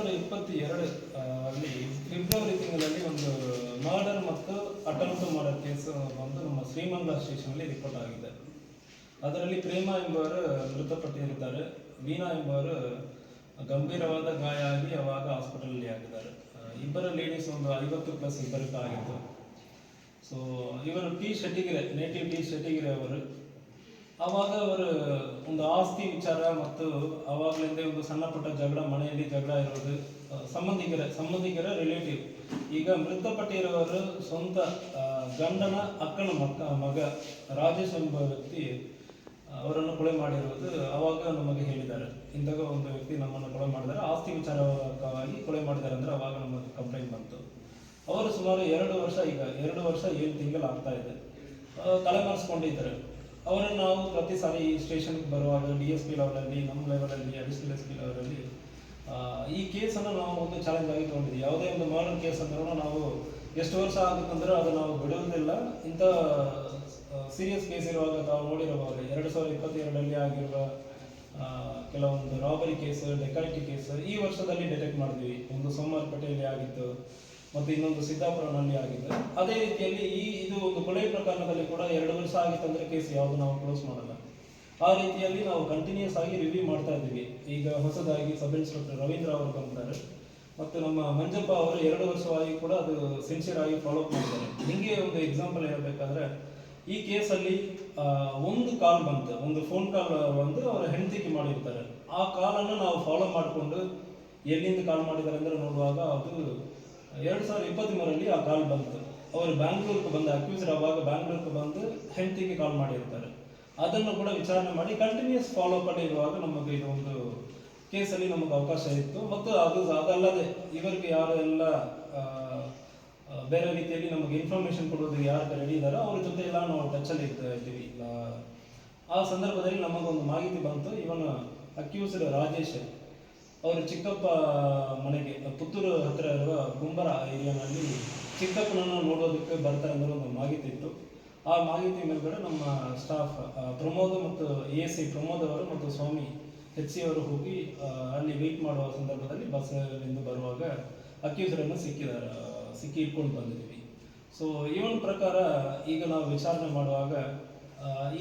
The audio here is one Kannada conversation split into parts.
ಸಾವಿರದ ಇಪ್ಪತ್ತು ಎರಡು ಅಲ್ಲಿ ಫೆಬ್ರವರಿ ತಿಂಗಳಲ್ಲಿ ಒಂದು ಮರ್ಡರ್ ಮತ್ತು ಅಟೆಂಪ್ಟ್ ಮಾಡೋ ಕೇಸ್ ಬಂದು ನಮ್ಮ ಶ್ರೀಮಂತ ಸ್ಟೇಷನಲ್ಲಿ ರಿಪೋರ್ಟ್ ಆಗಿದೆ. ಅದರಲ್ಲಿ ಪ್ರೇಮ ಎಂಬುವರು ಮೃತಪಟ್ಟಿರುತ್ತಾರೆ. ವೀಣಾ ಎಂಬುವರು ಗಂಭೀರವಾದ ಗಾಯ ಆಗಿ ಅವಾಗ ಹಾಸ್ಪಿಟಲಲ್ಲಿ ಆಗಿದ್ದಾರೆ ಇಬ್ಬರ ಲೇಡೀಸ್ ಒಂದು ಐವತ್ತು ಪ್ಲಸ್ ಆಗಿತ್ತು. ಸೊ ಇವರು T Shettigere native T Shettigere ಅವರು. ಆವಾಗ ಅವರು ಒಂದು ಆಸ್ತಿ ವಿಚಾರ ಮತ್ತು ಆವಾಗಲಿಂದ ಒಂದು ಸಣ್ಣ ಪುಟ್ಟ ಜಗಳ, ಮನೆಯಲ್ಲಿ ಜಗಳ ಇರೋದು ಸಂಬಂಧಿಕರ ಸಂಬಂಧಿಕರ ರಿಲೇಟಿವ್ ಈಗ ಮೃತಪಟ್ಟಿರುವವರು ಸ್ವಂತ ಗಂಡನ ಅಕ್ಕನ ಮಕ್ಕ, ಮಗ ರಾಜೇಶ್ ಎಂಬ ವ್ಯಕ್ತಿ ಅವರನ್ನು ಕೊಲೆ ಮಾಡಿರುವುದು ಅವಾಗ ನಮಗೆ ಹೇಳಿದ್ದಾರೆ. ಇಂದಾಗ ಒಂದು ವ್ಯಕ್ತಿ ನಮ್ಮನ್ನು ಕೊಲೆ ಮಾಡಿದ್ದಾರೆ. ಆಸ್ತಿ ವಿಚಾರವಾಗಿ ಕೊಲೆ ಮಾಡಿದ್ದಾರೆ ಅಂದ್ರೆ ಅವಾಗ ನಮಗೆ ಕಂಪ್ಲೇಂಟ್ ಬಂತು. ಅವರು ಸುಮಾರು ಎರಡು ವರ್ಷ ಈಗ, ಎರಡು ವರ್ಷ ಏಳು ತಿಂಗಳು ಆಗ್ತಾ ಇದೆ ತಲೆಮರೆಸ್ಕೊಂಡಿದ್ದಾರೆ. ಅವರನ್ನು ನಾವು ಪ್ರತಿ ಸಾರಿ ಈ ಸ್ಟೇಷನ್ಗೆ ಬರುವಾಗ ಡಿ ಎಸ್ ಪಿ ಲೆವೆಲಲ್ಲಿ ನಮ್ಮ ಲೆವೆಲಲ್ಲಿ ಅಡಿಷನಲ್ ಎಸ್ ಪಿ ಲೆವೆಲಲ್ಲಿ ಈ ಕೇಸನ್ನು ನಾವು ಒಂದು ಚಾಲೆಂಜ್ ಆಗಿ ತೊಗೊಂಡಿದ್ವಿ ಯಾವುದೇ ಒಂದು ಮರ್ಡರ್ ಕೇಸ್ ಅಂದ್ರೂ ನಾವು ಎಷ್ಟು ವರ್ಷ ಆಗುತ್ತಂದ್ರೆ ಅದು ನಾವು ಬಿಡೋದಿಲ್ಲ ಇಂಥ ಸೀರಿಯಸ್ ಕೇಸ್ ಇರುವಾಗ ತಾವು ನೋಡಿರಬಹುದು ಎರಡು ಸಾವಿರದ ಇಪ್ಪತ್ತೆರಡರಲ್ಲಿ ಆಗಿರುವ ಕೆಲವೊಂದು ರಾಬರಿ ಕೇಸ್ ಡೆಕಾಲಿಟಿ ಕೇಸ್ ಈ ವರ್ಷದಲ್ಲಿ ಡಿಟೆಕ್ಟ್ ಮಾಡಿದ್ವಿ. ಒಂದು ಸೋಮವಾರಪೇಟೆಯಲ್ಲಿ ಆಗಿತ್ತು. ಮತ್ತು ಇನ್ನೊಂದು ಸಿದ್ದಾಪುರನಲ್ಲಿ ಆಗಿದೆ ಅದೇ ರೀತಿಯಲ್ಲಿ ಈ ಇದು ಒಂದು ಕೊಲೆ ಪ್ರಕರಣದಲ್ಲಿ ಕೂಡ ಎರಡು ವರ್ಷ ಆಗಿತ್ತು ಅಂದರೆ ಕೇಸ್ ಯಾವುದು ನಾವು ಕ್ಲೋಸ್ ಮಾಡಲ್ಲ. ಆ ರೀತಿಯಲ್ಲಿ ನಾವು ಕಂಟಿನ್ಯೂಸ್ ಆಗಿ ರಿವ್ಯೂ ಮಾಡ್ತಾ ಇದ್ದೀವಿ. ಈಗ ಹೊಸದಾಗಿ ಸಬ್ ಇನ್ಸ್ಪೆಕ್ಟರ್ ರವೀಂದ್ರ ಅವರು ಬಂದಿದ್ದಾರೆ. ಮತ್ತು ನಮ್ಮ ಮಂಜಪ್ಪ ಅವರು ಎರಡು ವರ್ಷವಾಗಿ ಕೂಡ ಅದು ಸಿನ್ಸಿಯರ್ ಆಗಿ ಫಾಲೋ ಅಪ್ ಮಾಡಿದ್ದಾರೆ. ಹಿಂಗೆ ಒಂದು ಎಕ್ಸಾಂಪಲ್ ಹೇಳಬೇಕಾದ್ರೆ, ಈ ಕೇಸಲ್ಲಿ ಒಂದು ಕಾಲ್ ಬಂತು. ಒಂದು ಫೋನ್ ಕಾಲ್ ಬಂದು ಅವರ ಹೆಂಡತಿಗೆ ಮಾಡಿರ್ತಾರೆ. ಆ ಕಾಲನ್ನು ನಾವು ಫಾಲೋ ಮಾಡಿಕೊಂಡು ಎಲ್ಲಿಂದ ಕಾಲ್ ಮಾಡಿದ್ದಾರೆ ಅಂದರೆ ನೋಡುವಾಗ ಅದು ಎರಡು ಸಾವಿರದ ಇಪ್ಪತ್ತ್ಮೂರರಲ್ಲಿ ಆ ಕಾಲ್ ಬಂತು. ಅವರು ಬ್ಯಾಂಗ್ಳೂರ್ಗೆ ಬಂದು ಅಕ್ಯೂಸ್ಡ್ ಆವಾಗ ಬ್ಯಾಂಗ್ಳೂರ್ಗೆ ಬಂದು ಹೆಂಡತಿಗೆ ಕಾಲ್ ಮಾಡಿರ್ತಾರೆ. ಅದನ್ನು ಕೂಡ ವಿಚಾರಣೆ ಮಾಡಿ ಕಂಟಿನ್ಯೂಸ್ ಫಾಲೋ ಅಪ್ ಇರುವಾಗ ನಮಗೆ ಒಂದು ಕೇಸಲ್ಲಿ ನಮಗೆ ಅವಕಾಶ ಇತ್ತು. ಮತ್ತು ಅದು ಅದಲ್ಲದೆ ಇವರಿಗೆ ಯಾರು ಎಲ್ಲ ಬೇರೆ ರೀತಿಯಲ್ಲಿ ನಮಗೆ ಇನ್ಫಾರ್ಮೇಶನ್ ಕೊಡೋದು ಯಾರು ರೆಡಿ ಇದ್ದಾರೋ ಅವ್ರ ಜೊತೆ ಎಲ್ಲ ನಾವು ಟಚಲ್ಲಿ ಇರ್ತಾ ಇದ್ದೀವಿ. ಆ, ಆ ಸಂದರ್ಭದಲ್ಲಿ ನಮಗೊಂದು ಮಾಹಿತಿ ಬಂತು. ಇವನ ಅಕ್ಯೂಸ್ಡ್ ರಾಜೇಶ್ ಅವರು ಚಿಕ್ಕಪ್ಪ ಮನೆಗೆ, ಪುತ್ತೂರು ಹತ್ತಿರ ಇರುವ ಗುಂಬರ ಏರಿಯಾನಲ್ಲಿ ಚಿಕ್ಕಪ್ಪನನ್ನು ನೋಡೋದಕ್ಕೆ ಬರ್ತಾರೆ ಅನ್ನೋ ಒಂದು ಮಾಹಿತಿ ಇತ್ತು. ಆ ಮಾಹಿತಿ ಮೇಲ್ಗಡೆ ನಮ್ಮ ಸ್ಟಾಫ್ ಪ್ರಮೋದ್ ಮತ್ತು ಎ ಸಿ ಪ್ರಮೋದ್ ಅವರು ಮತ್ತು ಸ್ವಾಮಿ ಎಚ್ ಸಿ ಅವರು ಹೋಗಿ ಅಲ್ಲಿ ವೆಯ್ಟ್ ಮಾಡುವ ಸಂದರ್ಭದಲ್ಲಿ ಬಸ್ಸಿಂದ ಬರುವಾಗ ಅಕ್ಯೂಸರನ್ನು ಸಿಕ್ಕಿದ್ದಾರೆ ಸಿಕ್ಕಿ ಇಟ್ಕೊಂಡು ಬಂದಿದ್ದೀವಿ. ಸೊ ಇವನ್ ಪ್ರಕಾರ ಈಗ ನಾವು ವಿಚಾರಣೆ ಮಾಡುವಾಗ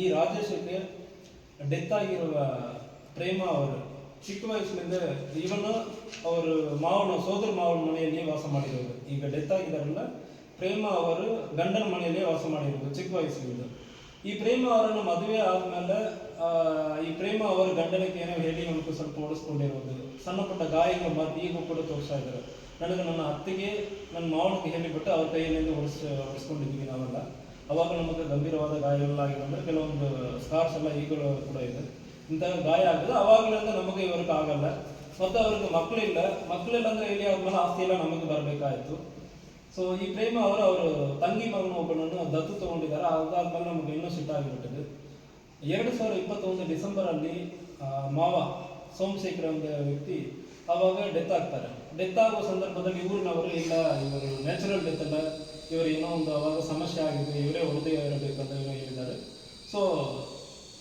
ಈ ರಾಜೇಶಕ್ಕೆ ಡೆತ್ ಆಗಿರುವ ಪ್ರೇಮ ಅವರು ಚಿಕ್ಕ ವಯಸ್ಸಿನಿಂದ ಇವನ್ನ ಅವರು ಮಾವನ, ಸೋದರ ಮಾವನ ಮನೆಯಲ್ಲಿ ವಾಸ ಮಾಡಿರೋದು. ಈಗ ಡೆತ್ ಆಗಿದ್ದಾರಲ್ಲ ಪ್ರೇಮ ಅವರು ಗಂಡನ ಮನೆಯಲ್ಲಿ ವಾಸ ಮಾಡಿರೋದು, ಚಿಕ್ಕ ವಯಸ್ಸಿನಿಂದ. ಈ ಪ್ರೇಮ ಅವರನ್ನು ಮದುವೆ ಆದ್ಮೇಲೆ ಈ ಪ್ರೇಮ ಅವರು ಗಂಡನಕ್ಕೆ ಏನೋ ಹೇಳಿ ಅವನಿಗೆ ಸ್ವಲ್ಪ ಓಡಿಸ್ಕೊಂಡಿರೋದು. ಸಣ್ಣ ಪುಟ್ಟ ಗಾಯಗಳು ಮತ್ತೆ ಈಗೂ ಕೂಡ ತೋರಿಸ್ತಾ ಇದ್ದಾರೆ. ನನಗೆ ನನ್ನ ಅತ್ತಿಗೆ, ನನ್ನ ಮಾವನಿಗೆ ಹೇಳಿಬಿಟ್ಟು ಅವ್ರ ಕೈಯಲ್ಲಿ ಓಡಿಸ್ ಓಡಿಸ್ಕೊಂಡಿದ್ವಿ ನಾವೆಲ್ಲ. ಅವಾಗ ನಮಗೆ ಗಂಭೀರವಾದ ಗಾಯಗಳಾಗಿ ಅಂದ್ರೆ ಕೆಲವೊಂದು ಸ್ಕಾರ್ಸ್ ಎಲ್ಲ ಈಗಲೂ ಕೂಡ ಇದೆ. ಇಂಥ ಗಾಯ ಆಗಿದೆ. ಅವಾಗಲಿಂದ ನಮಗೆ ಇವ್ರಿಗೆ ಆಗಲ್ಲ. ಮತ್ತು ಅವ್ರಿಗೆ ಮಕ್ಕಳಿಲ್ಲ. ಮಕ್ಕಳಿಲ್ಲ ಅಂದ್ರೆ ಇಲ್ಲಿ ಆದ್ಮೇಲೆ ಆಸ್ತಿ ಎಲ್ಲ ನಮಗೆ ಬರಬೇಕಾಯ್ತು. ಸೊ ಈ ಪ್ರೇಮ ಅವರು ಅವರು ತಂಗಿ ಮಗನ ಒಬ್ಬನನ್ನು ದತ್ತು ತಗೊಂಡಿದ್ದಾರೆ. ಅದಾದ್ಮೇಲೆ ನಮಗೆ ಇನ್ನೂ ಸಿಟ್ಟಾಗಿಬಿಟ್ಟಿದೆ ಎರಡು ಸಾವಿರದ ಇಪ್ಪತ್ತೊಂದು ಡಿಸೆಂಬರಲ್ಲಿ ಮಾವ ಸೋಮಶೇಖರ್ ಎಂಬ ವ್ಯಕ್ತಿ ಅವಾಗ ಡೆತ್ ಆಗ್ತಾರೆ. ಡೆತ್ ಆಗುವ ಸಂದರ್ಭದಲ್ಲಿ ಊರಿನವರು ಇಲ್ಲ, ಇವರು ನ್ಯಾಚುರಲ್ ಡೆತ್ ಅಲ್ಲ. ಇವರು ಏನೋ ಒಂದು ಅವಾಗ ಸಮಸ್ಯೆ ಆಗಿದೆ. ಇವರೇ ಹೊರದೇ ಇರಬೇಕಂತ ಹೇಳಿದ್ದಾರೆ. ಸೊ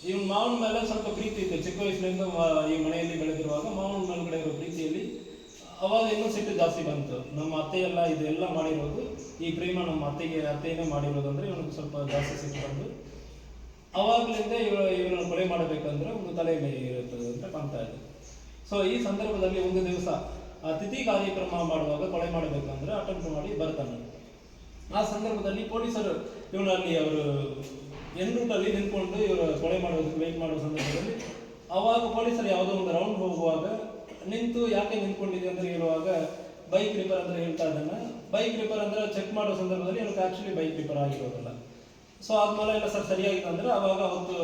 ಇವನ್ ಮಾವನ ಮೇಲೆ ಸ್ವಲ್ಪ ಪ್ರೀತಿ ಇತ್ತು. ಚಿಕ್ಕ ವಯಸ್ಸಿನಿಂದ ಈ ಮನೆಯಲ್ಲಿ ಬೆಳೆದಿರುವಾಗ ಮಾವನ ಮೇಲ್ಗಡೆ ಇರೋ ಪ್ರೀತಿಯಲ್ಲಿ ಅವಾಗ ಇನ್ನೂ ಸಿಟ್ಟು ಜಾಸ್ತಿ ಬಂತು. ನಮ್ಮ ಅತ್ತೆ ಎಲ್ಲ ಇದೆಲ್ಲ ಮಾಡಿರೋದು. ಈ ಪ್ರೇಮ ನಮ್ಮ ಅತ್ತೆಗೆ ಅತ್ತೆಯೇ ಮಾಡಿರೋದು ಅಂದ್ರೆ ಇವನಿಗೆ ಸ್ವಲ್ಪ ಜಾಸ್ತಿ ಸಿಟ್ಟು ಬಂದು, ಅವಾಗ್ಲಿಂದ ಇವ, ಇವನನ್ನು ಕೊಲೆ ಮಾಡಬೇಕಂದ್ರೆ ಒಂದು ತಲೆ ಮೇಲೆ ಇರುತ್ತದೆ ಅಂತ ಕಾಣ್ತಾ ಇದೆ. ಸೊ ಈ ಸಂದರ್ಭದಲ್ಲಿ ಒಂದು ದಿವಸ ಅತಿಥಿ ಕಾರ್ಯಕ್ರಮ ಮಾಡುವಾಗ ಕೊಲೆ ಮಾಡಬೇಕಂದ್ರೆ ಅಟೆಂಪ್ಟ್ ಮಾಡಿ ಬರ್ತಾನೆ. ಆ ಸಂದರ್ಭದಲ್ಲಿ ಪೊಲೀಸರು ಇವನಲ್ಲಿ ಅವರು ಎನ್ ನಿಂತ್ಕೊಂಡು ಇವರು ಕೊಲೆ ಮಾಡುವ ವೇಟ್ ಮಾಡುವ ಸಂದರ್ಭದಲ್ಲಿ ಅವಾಗ ಪೊಲೀಸರು ಯಾವುದೋ ಒಂದು ರೌಂಡ್ ಹೋಗುವಾಗ ನಿಂತು ಯಾಕೆ ನಿಂತ್ಕೊಂಡಿದೆ ಅಂತ ಹೇಳುವಾಗ ಬೈಕ್ ರಿಪೇರ್ ಅಂತ ಹೇಳ್ತಾ ಇದ್ದಾನೆ. ಬೈಕ್ ರಿಪೇರ್ ಅಂದ್ರೆ ಚೆಕ್ ಮಾಡೋ ಸಂದರ್ಭದಲ್ಲಿ ಇವನಿಗೆ ಆಕ್ಚುಲಿ ಬೈಕ್ ರಿಪೇರ್ ಆಗಿರೋದಿಲ್ಲ. ಸೊ ಆದ್ಮೇಲೆ ಎಲ್ಲ ಸರ್ ಸರಿಯಾಗಿತ್ತು ಅಂದ್ರೆ ಅವಾಗ ಅವತ್ತು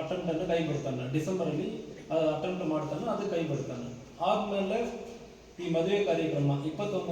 ಅಟೆಂಪ್ಟ್ ಅನ್ನು ಕೈ ಬಿಡ್ತಾನೆ ಡಿಸೆಂಬರ್ ಅಲ್ಲಿ ಅಟೆಂಪ್ಟ್ ಮಾಡ್ತಾನೆ, ಅದು ಕೈ ಬಿಡ್ತಾನೆ ಆದ್ಮೇಲೆ ಈ ಮದುವೆ ಕಾರ್ಯಕ್ರಮ ಇಪ್ಪತ್ತೊಂದು